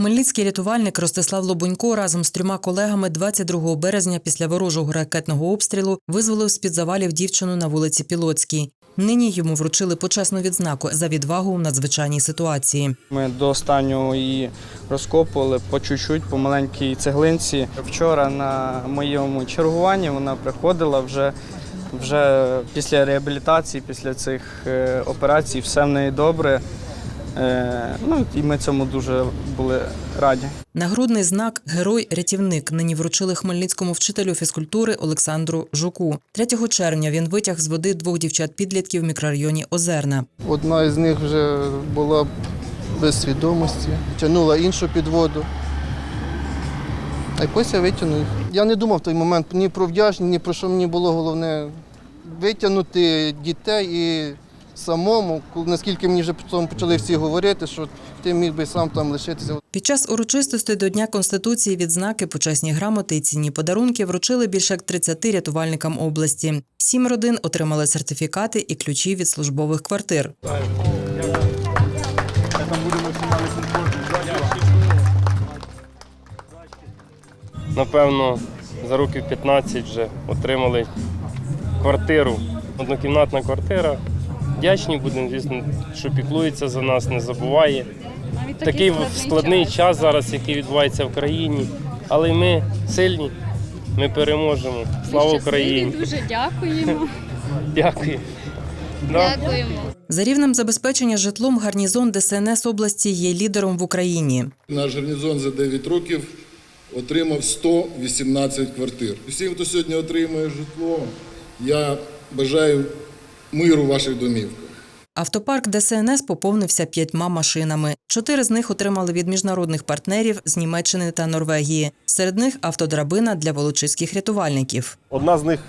Хмельницький рятувальник Ростислав Лобунько разом з трьома колегами 22 березня після ворожого ракетного обстрілу визволив з-під завалів дівчину на вулиці Пілоцькій. Нині йому вручили почесну відзнаку за відвагу у надзвичайній ситуації. Ми до останнього її розкопували по чуть-чуть, по маленькій цеглинці. Вчора на моєму чергуванні вона приходила вже, вже після реабілітації, після цих е, операцій, все в неї добре. Е, ну, і ми цьому дуже були раді. Нагрудний знак Герой-рятівник нині вручили хмельницькому вчителю фізкультури Олександру Жуку. 3 червня він витяг з води двох дівчат-підлітків в мікрорайоні Озерна. Одна із них вже була без свідомості, тягнула іншу під воду. А й потім я витягнув їх. Я не думав в той момент ні про вдячність, ні про що мені було головне витягнути дітей і самому, наскільки мені вже потім почали всі говорити, що ти міг би сам там лишитися. Під час урочистостей до Дня Конституції відзнаки, почесні грамоти і цінні подарунки вручили більше як 30 рятувальникам області. Сім родин отримали сертифікати і ключі від службових квартир. напевно, за років 15 вже отримали квартиру, однокімнатна квартира. Вдячні будемо, звісно, що піклується за нас, не забуває. Навіть Такий складний час зараз, який відбувається в країні, але ми сильні, ми переможемо. Слава Україні! Дуже дякуємо. Дякую. Дякуємо. За рівнем забезпечення житлом гарнізон ДСНС області є лідером в Україні. Наш гарнізон за 9 років отримав 118 квартир. Усім, хто сьогодні отримує житло, я бажаю миру в ваших домівках. Автопарк ДСНС поповнився п'ятьма машинами. Чотири з них отримали від міжнародних партнерів з Німеччини та Норвегії. Серед них автодрабина для волочиських рятувальників. Одна з них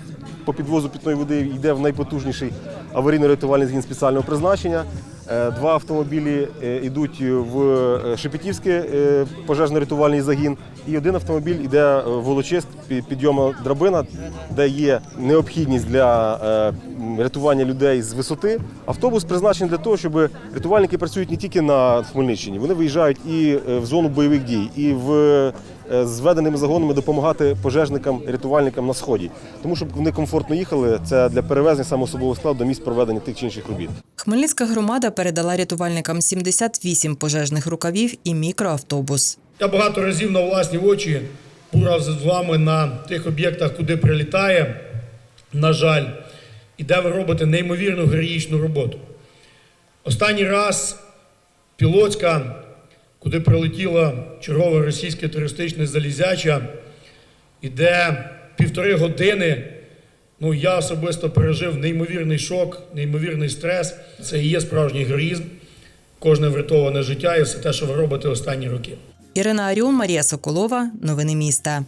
по підвозу питної води йде в найпотужніший аварійно-рятувальний згін спеціального призначення. Е, Два автомобілі е, йдуть в е, Шепетівський е, пожежно-рятувальний загін, і один автомобіль йде в Волочиськ під- підйомна драбина, де є необхідність для е, рятування людей з висоти. Автобус призначений для того, щоб рятувальники працюють не тільки на Хмельниччині, вони виїжджають і е, в зону бойових дій, і в е, з введеними загонами допомагати пожежникам, рятувальникам на сході, тому щоб вони комфортно їхали. Це для перевезення саме особового складу до місць проведення тих чи інших робіт. Хмельницька громада передала рятувальникам 78 пожежних рукавів і мікроавтобус. Я багато разів на власні очі був з вами на тих об'єктах, куди прилітає, на жаль, і де ви робите неймовірну героїчну роботу. Останній раз Пілоцька, куди прилетіла чергова російське терористичне залізяча, і де півтори години ну, я особисто пережив неймовірний шок, неймовірний стрес. Це і є справжній героїзм, кожне врятоване життя і все те, що ви робите останні роки. Ірина Аріон, Марія Соколова. Новини міста.